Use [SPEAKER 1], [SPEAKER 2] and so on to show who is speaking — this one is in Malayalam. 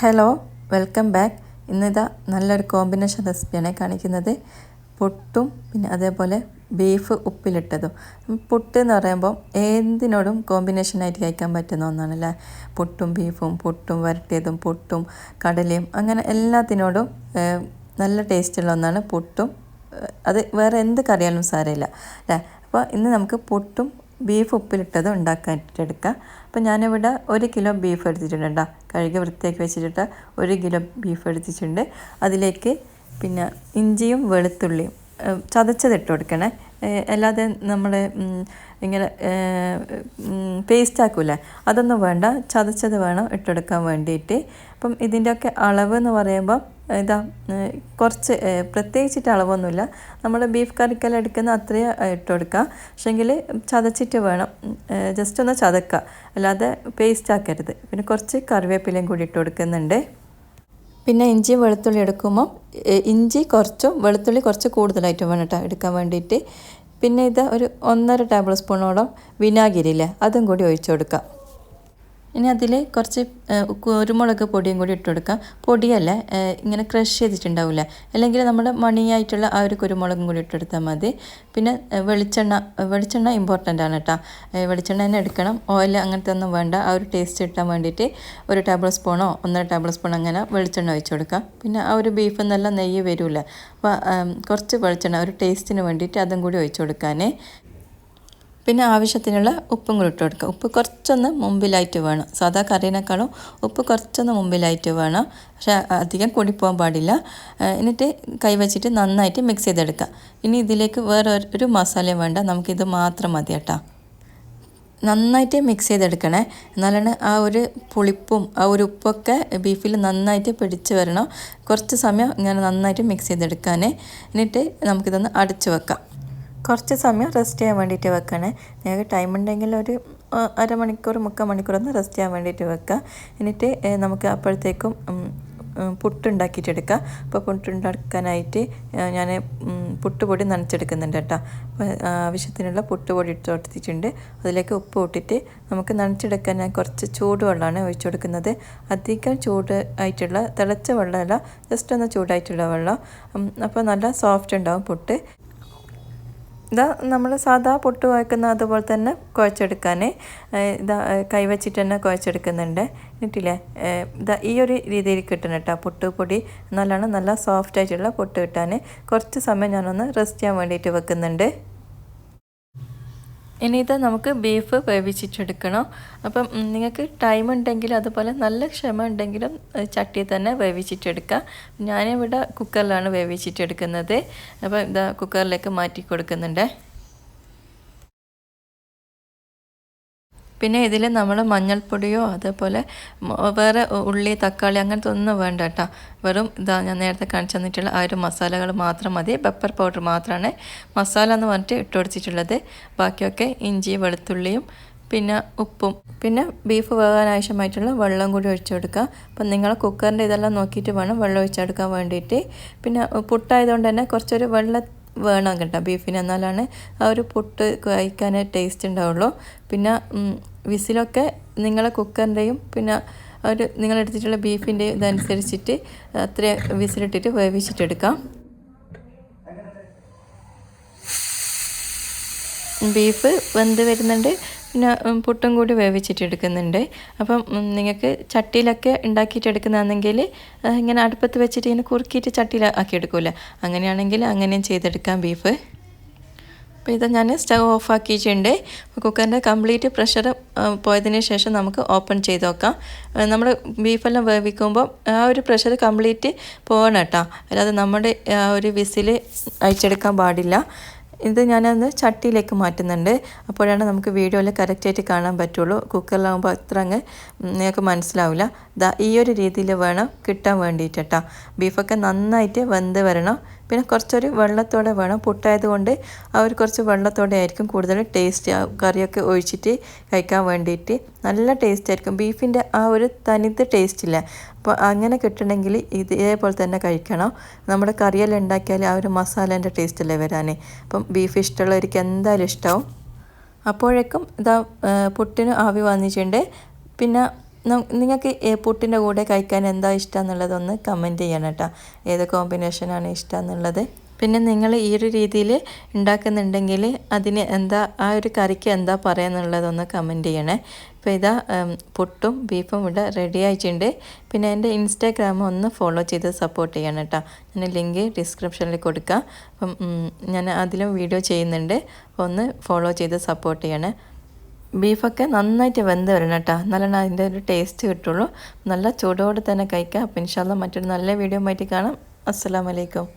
[SPEAKER 1] Hello welcome back. ഇന്നിതാ നല്ലൊരു കോമ്പിനേഷൻ റെസിപ്പിയാണ് കാണിക്കുന്നത്. പുട്ടും പിന്നെ അതേപോലെ ബീഫ് ഉപ്പിലിട്ടതും. പുട്ട് എന്ന് പറയുമ്പോൾ എന്തിനോടും കോമ്പിനേഷനായിട്ട് കഴിക്കാൻ പറ്റുന്ന ഒന്നാണല്ലേ? പുട്ടും ബീഫും പുട്ടും വരട്ടിയതും പുട്ടും കടലയും അങ്ങനെ എല്ലാത്തിനോടും നല്ല ടേസ്റ്റുള്ള ഒന്നാണ് പുട്ടും. അത് വേറെ എന്ത് കറിയാലും സാരമില്ല അല്ലേ? അപ്പോൾ ഇന്ന് നമുക്ക് പുട്ടും ബീഫ് ഉപ്പിലിട്ടത് ഉണ്ടാക്കിയിട്ടെടുക്കുക അപ്പോൾ ഞാനിവിടെ ഒരു കിലോ ബീഫ് എടുത്തിട്ടുണ്ട് കഴുകി വൃത്തിയാക്കി വെച്ചിട്ട് ഒരു കിലോ ബീഫ് എടുത്തിട്ടുണ്ട്. അതിലേക്ക് പിന്നെ ഇഞ്ചിയും വെളുത്തുള്ളിയും ചതച്ചതിട്ട് കൊടുക്കണേ. അല്ലാതെ നമ്മൾ ഇങ്ങനെ പേസ്റ്റ് ആക്കൂലേ? അതൊന്നും വേണ്ട. ചതച്ചത് വേണം ഇട്ടെടുക്കാൻ വേണ്ടിയിട്ട്. അപ്പം ഇതിന്റെയൊക്കെ അളവ് എന്ന് പറയുമ്പോൾ ഇതാ കുറച്ച് പ്രത്യേകിച്ചിട്ട് അളവൊന്നുമില്ല. നമ്മൾ ബീഫ് കറിക്കെല്ലാം എടുക്കുന്ന അത്രയും ഇട്ട് കൊടുക്കുക പക്ഷേങ്കിൽ ചതച്ചിട്ട് വേണം. ജസ്റ്റ് ഒന്ന് ചതക്കുക അല്ലാതെ പേസ്റ്റ് ആക്കരുത്. പിന്നെ കുറച്ച് കറിവേപ്പിലയും കൂടി ഇട്ട് കൊടുക്കുന്നുണ്ട്. പിന്നെ ഇഞ്ചി വെളുത്തുള്ളി എടുക്കുമ്പോൾ ഇഞ്ചി കുറച്ചും വെളുത്തുള്ളി കുറച്ച് കൂടുതലായിട്ട് വേണം കേട്ടോ എടുക്കാൻ വേണ്ടിയിട്ട്. പിന്നെ ഇത് ഒരു ഒന്നര ടേബിൾ സ്പൂണോളം വിനാഗിരി ഇല്ലേ അതും കൂടി ഒഴിച്ചു കൊടുക്കാം. ഇനി അതിൽ കുറച്ച് കുരുമുളക് പൊടിയും കൂടി ഇട്ട് കൊടുക്കാം. പൊടിയല്ല ഇങ്ങനെ ക്രഷ് ചെയ്തിട്ടുണ്ടാവില്ല അല്ലെങ്കിൽ നമ്മൾ മണിയായിട്ടുള്ള ആ ഒരു കുരുമുളകും കൂടി ഇട്ടെടുത്താൽ മതി. പിന്നെ വെളിച്ചെണ്ണ വെളിച്ചെണ്ണ ഇമ്പോർട്ടന്റ് ആണ് കേട്ടോ വെളിച്ചെണ്ണ തന്നെ എടുക്കണം. ഓയിൽ അങ്ങനത്തെ ഒന്നും വേണ്ട. ആ ഒരു ടേസ്റ്റ് കിട്ടാൻ വേണ്ടിയിട്ട് ഒരു ടേബിൾ സ്പൂണോ ഒന്നര ടേബിൾ സ്പൂൺ അങ്ങനെ വെളിച്ചെണ്ണ ഒഴിച്ച് കൊടുക്കാം. പിന്നെ ആ ഒരു ബീഫ് നല്ല നെയ്യ് വരില്ല അപ്പോൾ കുറച്ച് വെളിച്ചെണ്ണ ഒരു ടേസ്റ്റിന് വേണ്ടിയിട്ട് അതും കൂടി ഒഴിച്ചു കൊടുക്കാനേ. പിന്നെ ആവശ്യത്തിനുള്ള ഉപ്പും കൂടി ഇട്ട് കൊടുക്കുക. ഉപ്പ് കുറച്ചൊന്ന് മുമ്പിലായിട്ട് വേണം. സാധാ കറീനേക്കാളും ഉപ്പ് കുറച്ചൊന്ന് മുമ്പിലായിട്ട് വേണം. പക്ഷേ അധികം കൂടിപ്പോകാൻ പാടില്ല. എന്നിട്ട് കൈവച്ചിട്ട് നന്നായിട്ട് മിക്സ് ചെയ്തെടുക്കുക. ഇനി ഇതിലേക്ക് വേറെ ഒരു മസാലയും വേണ്ട. നമുക്കിത് മാത്രം മതി കേട്ടോ. നന്നായിട്ട് മിക്സ് ചെയ്തെടുക്കണേ. എന്നാലാണ് ആ ഒരു പുളിപ്പും ആ ഒരു ഉപ്പൊക്കെ ബീഫിൽ നന്നായിട്ട് പിടിച്ച് വരണം. കുറച്ച് സമയം ഇങ്ങനെ നന്നായിട്ട് മിക്സ് ചെയ്തെടുക്കാൻ എന്നിട്ട് നമുക്കിതൊന്ന് അടച്ചു വെക്കാം. കുറച്ച് സമയം റെസ്റ്റ് ചെയ്യാൻ വേണ്ടിയിട്ട് വെക്കണേ. നിങ്ങൾക്ക് ടൈം ഉണ്ടെങ്കിൽ ഒരു അരമണിക്കൂർ മുക്കാൽ മണിക്കൂർ ഒന്ന് റെസ്റ്റ് ചെയ്യാൻ വേണ്ടിയിട്ട് വെക്കുക എന്നിട്ട് നമുക്ക് അപ്പോഴത്തേക്കും പുട്ടുണ്ടാക്കിയിട്ടെടുക്കുക അപ്പോൾ പുട്ടുണ്ടാക്കാനായിട്ട് ഞാൻ പുട്ടുപൊടി നനച്ചെടുക്കുന്നുണ്ട് കേട്ടോ. അപ്പോൾ ആവശ്യത്തിനുള്ള പുട്ടുപൊടി ഇട്ട് കൊടുത്തിട്ടുണ്ട്. അതിലേക്ക് ഉപ്പ് ഇട്ടിട്ട് നമുക്ക് നനച്ചെടുക്കാൻ ഞാൻ കുറച്ച് ചൂടുവെള്ളമാണ് ഒഴിച്ചു കൊടുക്കുന്നത്. അധികം ചൂട് ആയിട്ടുള്ള തിളച്ച വെള്ളമല്ല ജസ്റ്റ് ഒന്ന് ചൂടായിട്ടുള്ള വെള്ളം. അപ്പോൾ നല്ല സോഫ്റ്റ് ഉണ്ടാവും പുട്ട്. ഇതാ നമ്മൾ സാധാ പൊട്ട് കുഴക്കുന്ന അതുപോലെ തന്നെ കുഴച്ചെടുക്കാൻ ഇതാ കൈവച്ചിട്ട് തന്നെ കുഴച്ചെടുക്കുന്നുണ്ട്. ഏഹ് ഇതാ ഈ ഒരു രീതിയിൽ കിട്ടണം കേട്ടോ പൊട്ട് പൊടി. എന്നാലാണ് നല്ല സോഫ്റ്റ് ആയിട്ടുള്ള പൊട്ട് കിട്ടാൻ കുറച്ച് സമയം ഞാനൊന്ന് റെസ്റ്റ് ചെയ്യാൻ വേണ്ടിയിട്ട് വെക്കുന്നുണ്ട്. ഇനി ഇത് നമുക്ക് ബീഫ് വേവിച്ചിട്ടെടുക്കണം. അപ്പം നിങ്ങൾക്ക് ടൈം ഉണ്ടെങ്കിൽ അതുപോലെ നല്ല ക്ഷമ ഉണ്ടെങ്കിലും ചട്ടി തന്നെ വേവിച്ചിട്ടെടുക്കാം. ഞാനിവിടെ കുക്കറിലാണ് വേവിച്ചിട്ടെടുക്കുന്നത്. അപ്പം ഇതാ കുക്കറിലേക്ക് മാറ്റി കൊടുക്കുന്നുണ്ട്. പിന്നെ ഇതിൽ നമ്മൾ മഞ്ഞൾപ്പൊടിയോ അതേപോലെ വേറെ ഉള്ളി തക്കാളി അങ്ങനത്തെ ഒന്നും വേണ്ട കേട്ടോ വെറും ഇതാ ഞാൻ നേരത്തെ കാണിച്ചു തന്നിട്ടുള്ള ആ ഒരു മസാലകൾ മാത്രം മതി. പെപ്പർ പൗഡർ മാത്രമാണ് മസാല എന്ന് പറഞ്ഞിട്ട് ഇട്ട് കൊടുത്തിട്ടുള്ളത്. ബാക്കിയൊക്കെ ഇഞ്ചി വെളുത്തുള്ളിയും പിന്നെ ഉപ്പും. പിന്നെ ബീഫ് വേകാൻ ആവശ്യമായിട്ടുള്ള വെള്ളം കൂടി ഒഴിച്ചു കൊടുക്കുക. അപ്പം നിങ്ങൾ കുക്കറിന്റെ ഇതെല്ലാം നോക്കിയിട്ട് വേണം വെള്ളം ഒഴിച്ചെടുക്കാൻ വേണ്ടിയിട്ട്. പിന്നെ പുട്ടായതുകൊണ്ട് തന്നെ കുറച്ചൊരു വെള്ളം വേണം കേട്ടോ ബീഫിന് എന്നാലാണ് ആ ഒരു പുട്ട് കഴിക്കാൻ ടേസ്റ്റ് ഉണ്ടാവുള്ളൂ. പിന്നെ വിസിലൊക്കെ നിങ്ങളെ കുക്കറിന്റെയും പിന്നെ ഒരു നിങ്ങളെടുത്തിട്ടുള്ള ബീഫിന്റെയും ഇതനുസരിച്ചിട്ട് അത്ര വിസിലിട്ടിട്ട് വേവിച്ചിട്ടെടുക്കാം. ബീഫ് വെന്ത് വരുന്നുണ്ട്. പിന്നെ പുട്ടും കൂടി വേവിച്ചിട്ട് എടുക്കുന്നുണ്ട്. അപ്പം നിങ്ങൾക്ക് ചട്ടിയിലൊക്കെ ഉണ്ടാക്കിയിട്ട് എടുക്കുന്നതാണെങ്കിൽ ഇങ്ങനെ അടുപ്പത്ത് വെച്ചിട്ട് ഇങ്ങനെ കുറുക്കിയിട്ട് ചട്ടിയിൽ ആക്കി എടുക്കൂല അങ്ങനെയാണെങ്കിൽ അങ്ങനെയും ചെയ്തെടുക്കാം ബീഫ്. അപ്പോൾ ഇത് ഞാൻ സ്റ്റവ് ഓഫ് ആക്കിയിട്ടുണ്ട്. കുക്കറിന്റെ കംപ്ലീറ്റ് പ്രഷർ പോയതിന് ശേഷം നമുക്ക് ഓപ്പൺ ചെയ്ത് നോക്കാം. നമ്മൾ ബീഫെല്ലാം വേവിക്കുമ്പോൾ ആ ഒരു പ്രഷർ കംപ്ലീറ്റ് പോകണം കേട്ടോ. അല്ലാതെ നമ്മുടെ ആ ഒരു വിസിൽ അയച്ചെടുക്കാൻ പാടില്ല. ഇത് ഞാനൊന്ന് ചട്ടിയിലേക്ക് മാറ്റുന്നുണ്ട്. അപ്പോഴാണ് നമുക്ക് വീഡിയോയിൽ കറക്റ്റായിട്ട് കാണാൻ പറ്റുള്ളൂ. കുക്കറിലാകുമ്പോൾ അത്ര അങ്ങ് നിങ്ങൾക്ക് മനസ്സിലാവില്ല. ദാ ഈ ഒരു രീതിയിൽ വേണം കിട്ടാൻ വേണ്ടിയിട്ട് ബീഫൊക്കെ നന്നായിട്ട് വെന്ത് വരണം. പിന്നെ കുറച്ചൊരു വെള്ളത്തോടെ വേണം. പുട്ടായതുകൊണ്ട് ആ ഒരു കുറച്ച് വെള്ളത്തോടെ ആയിരിക്കും കൂടുതൽ ടേസ്റ്റ് കറിയൊക്കെ ഒഴിച്ചിട്ട് കഴിക്കാൻ വേണ്ടിയിട്ട്. നല്ല ടേസ്റ്റ് ആയിരിക്കും. ബീഫിന്റെ ആ ഒരു തനിത് ടേസ്റ്റ് ഇല്ല. അപ്പോൾ അങ്ങനെ കിട്ടണമെങ്കിൽ ഇതേപോലെ തന്നെ കഴിക്കണം. നമ്മുടെ കറിയെല്ലാം ഉണ്ടാക്കിയാൽ ആ ഒരു മസാലേന്റെ ടേസ്റ്റല്ലേ വരാൻ അപ്പം ബീഫ് ഇഷ്ടമുള്ളവർക്ക് എന്തായാലും ഇഷ്ടമാവും അപ്പോഴേക്കും ഇതാ പുട്ടിന് ആവി വന്നിട്ടുണ്ട്. പിന്നെ നിങ്ങൾക്ക് പുട്ടിന്റെ കൂടെ കഴിക്കാൻ എന്താ ഇഷ്ടം എന്നുള്ളതൊന്ന് കമന്റ് ചെയ്യണം കേട്ടോ ഏത് കോമ്പിനേഷനാണ് ഇഷ്ടം എന്നുള്ളത്. പിന്നെ നിങ്ങൾ ഈ ഒരു രീതിയിൽ ഉണ്ടാക്കുന്നുണ്ടെങ്കിൽ അതിന് എന്താ ആ ഒരു കറിക്ക് എന്താ പറയുക എന്നുള്ളതൊന്ന് കമന്റ് ചെയ്യണേ. അപ്പോൾ ഇതാ പുട്ടും ബീഫും ഇവിടെ റെഡി ആയിട്ടുണ്ട്. പിന്നെ എന്റെ ഇൻസ്റ്റാഗ്രാം ഒന്ന് ഫോളോ ചെയ്ത് സപ്പോർട്ട് ചെയ്യണം കേട്ടോ. ഞാൻ ലിങ്ക് ഡിസ്ക്രിപ്ഷനിൽ കൊടുക്കാം. അപ്പം ഞാൻ അതിലും വീഡിയോ ചെയ്യുന്നുണ്ട്. ഒന്ന് ഫോളോ ചെയ്ത് സപ്പോർട്ട് ചെയ്യണേ. ബീഫൊക്കെ നന്നായിട്ട് വെന്ത് വരണം കേട്ടോ. എന്നാലാണ് അതിന്റെ ഒരു ടേസ്റ്റ് കിട്ടുള്ളൂ. നല്ല ചൂടോടെ തന്നെ കഴിക്കാം. അപ്പം ഇൻഷാല്ല മറ്റൊരു നല്ല വീഡിയോ ആയിട്ട് കാണാം. അസ്സലാമലൈക്കും